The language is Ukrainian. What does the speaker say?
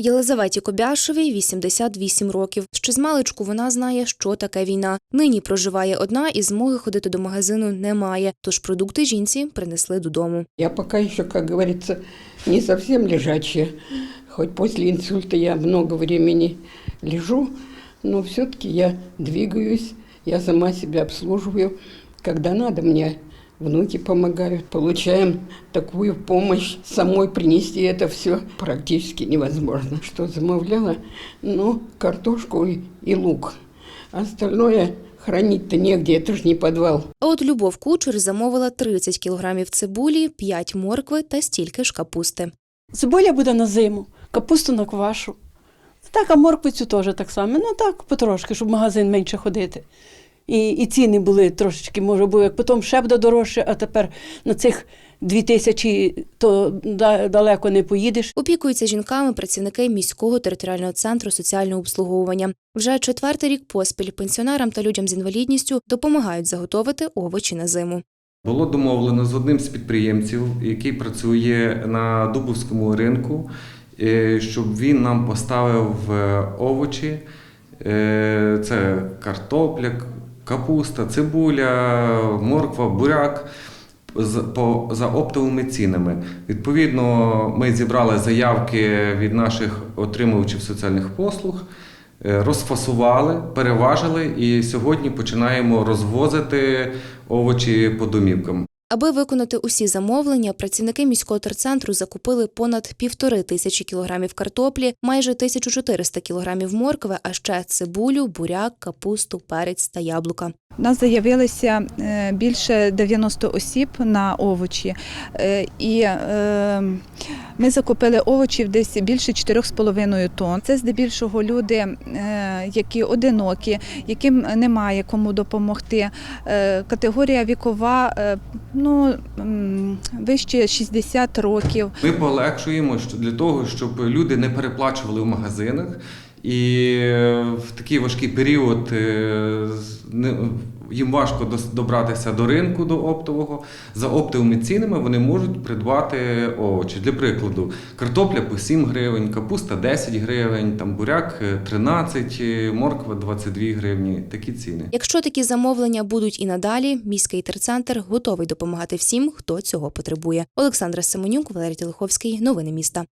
Єлизаветі Кобяшевій 88 років. Ще з маличку вона знає, що таке війна. Нині проживає одна і змоги ходити до магазину немає. Тож продукти жінці принесли додому. Я пока еще, как говорится, не совсем лежачая. Хоть после инсульта я много времени лежу, но все-таки я двигаюсь, я сама себя обслуживаю. Когда надо, мне внуки помогают. Получаем такую помощь. Самой принести это все практически невозможно. Что замовляла? Ну, картошку и, и лук. Остальное хранить-то негде, это же не подвал. А от Любов Кучер замовила 30 кілограмів цибулі, 5 моркви та стільки ж капусти. Цибуля буде на зиму, капусту на квашу. Так, а морквицю теж так само. Ну так, потрошки, щоб в магазин менше ходити. І, і ціни були трошечки, може, бо як потім ще буде дорожче, а тепер на цих дві тисячі то далеко не поїдеш. Опікуються жінками працівники міського територіального центру соціального обслуговування. Вже четвертий рік поспіль пенсіонерам та людям з інвалідністю допомагають заготовити овочі на зиму. Було домовлено з одним з підприємців, який працює на Дубовському ринку, е, щоб він нам поставив е, овочі. Е, Це картопля, капуста, цибуля, морква, буряк за оптовими цінами. Відповідно, ми зібрали заявки від наших отримувачів соціальних послуг. Е, Розфасували, переважили і сьогодні починаємо розвозити овочі по домівкам. Аби виконати усі замовлення, працівники міського терцентру закупили понад півтори тисячі кілограмів картоплі, майже 1400 кілограмів моркви, а ще цибулю, буряк, капусту, перець та яблука. У нас заявилося е, більше 90 осіб на овочі, Е, і е, ми закупили овочів десь більше 4,5 тонн. Це здебільшого люди, які одинокі, яким немає кому допомогти. Категорія вікова ну, вище 60 років. Ми полегшуємо для того, щоб люди не переплачували в магазинах. І в такий важкий період е, їм важко добратися до ринку до оптового. За оптовими цінами вони можуть придбати овочі. Для прикладу, картопля по 7 гривень, капуста 10 гривень, там буряк е, 13, е, морква 22 гривні. Такі ціни. Якщо такі замовлення будуть і надалі, міський терцентр готовий допомагати всім, хто цього потребує. Олександра Семенюк, Валерій Телеховський. Новини міста.